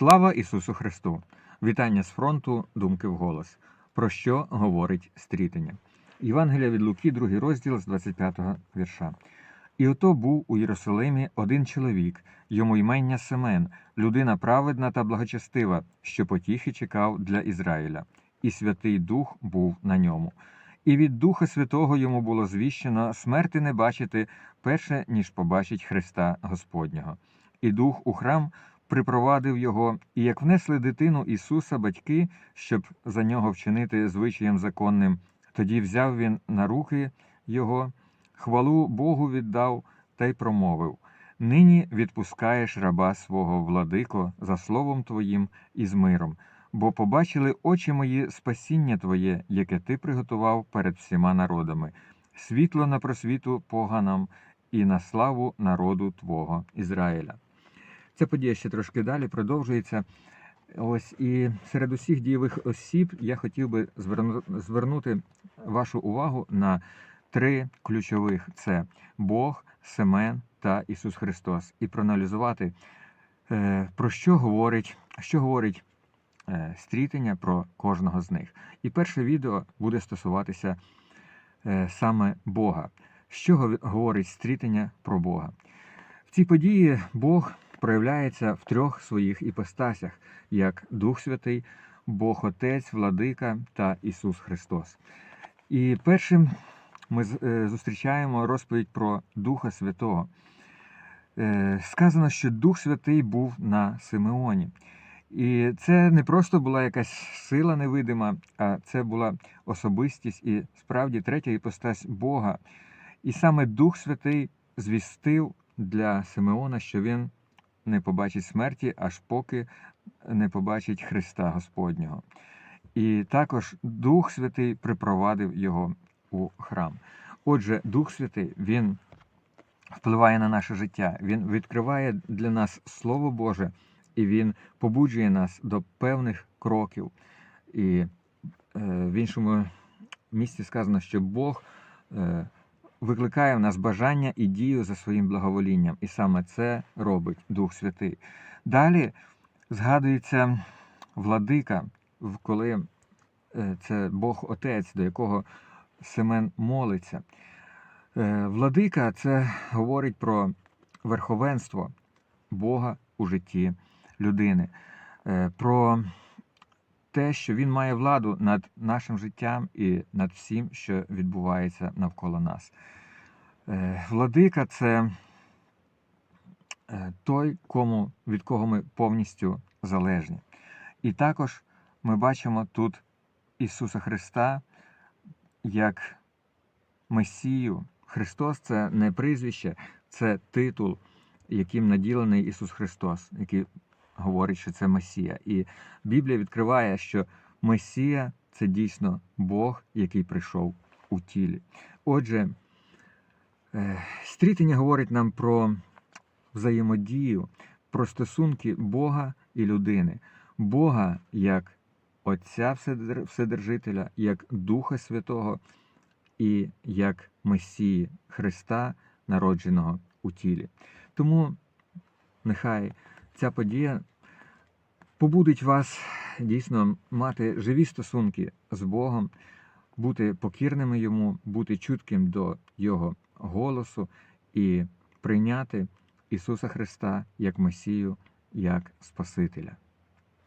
Слава Ісусу Христу! Вітання з фронту, думки вголос. Про що говорить стрітення? Євангелія від Луки, другий розділ з 25-го вірша. І ото був у Єрусалимі один чоловік, йому ймення Семен, людина праведна та благочестива, що потіхи чекав для Ізраїля, і Святий Дух був на ньому. І від Духа Святого йому було звіщено смерти не бачити перше, ніж побачить Христа Господнього. І Дух у храм припровадив його, і як внесли дитину Ісуса батьки, щоб за нього вчинити звичаєм законним, тоді взяв він на руки його, хвалу Богу віддав та й промовив: Нині відпускаєш раба свого владико за словом Твоїм і з миром, бо побачили очі мої спасіння Твоє, яке Ти приготував перед всіма народами, світло на просвіту поганам і на славу народу Твого Ізраїля. Ця подія ще трошки далі продовжується. Ось і серед усіх дієвих осіб я хотів би звернути вашу увагу на три ключових: це Бог, Семен та Ісус Христос, і проаналізувати, е, про що говорить, що говорить е, стрітення про кожного з них. І перше відео буде стосуватися е, саме Бога. Що говорить стрітення про Бога? В цій події Бог проявляється в трьох своїх іпостасях, як Дух Святий, Бог Отець, Владика та Ісус Христос. І першим ми е, зустрічаємо розповідь про Духа Святого. Е, Сказано, що Дух Святий був на Симеоні. І це не просто була якась сила невидима, а це була особистість і справді третя іпостась Бога. І саме Дух Святий звістив для Симеона, що він не побачить смерті, аж поки не побачить Христа Господнього. І також Дух Святий припровадив його у храм. Отже, Дух Святий Він впливає на наше життя, Він відкриває для нас Слово Боже, і Він побуджує нас до певних кроків. І е, в іншому місці сказано, що Бог е, викликає в нас бажання і дію за своїм благоволінням. І саме це робить Дух Святий. Далі згадується владика, коли е, це Бог Отець, до якого Семен молиться. Е, Владика це говорить про верховенство Бога у житті людини, е, про те, що він має владу над нашим життям і над всім, що відбувається навколо нас. Е, Владика це е, той, кому, від кого ми повністю залежні. І також ми бачимо тут Ісуса Христа як Месію. Христос це не прізвище, це титул, яким наділений Ісус Христос, який говорить, що це Месія. І Біблія відкриває, що Месія це дійсно Бог, який прийшов у тілі. Отже, е, стрітення говорить нам про взаємодію, про стосунки Бога і людини, Бога як Отця Вседержителя, як Духа Святого і як Месії Христа, народженого у тілі. Тому нехай ця подія побудить вас дійсно мати живі стосунки з Богом, бути покірними йому, бути чутким до Його голосу і прийняти Ісуса Христа як Месію, як Спасителя.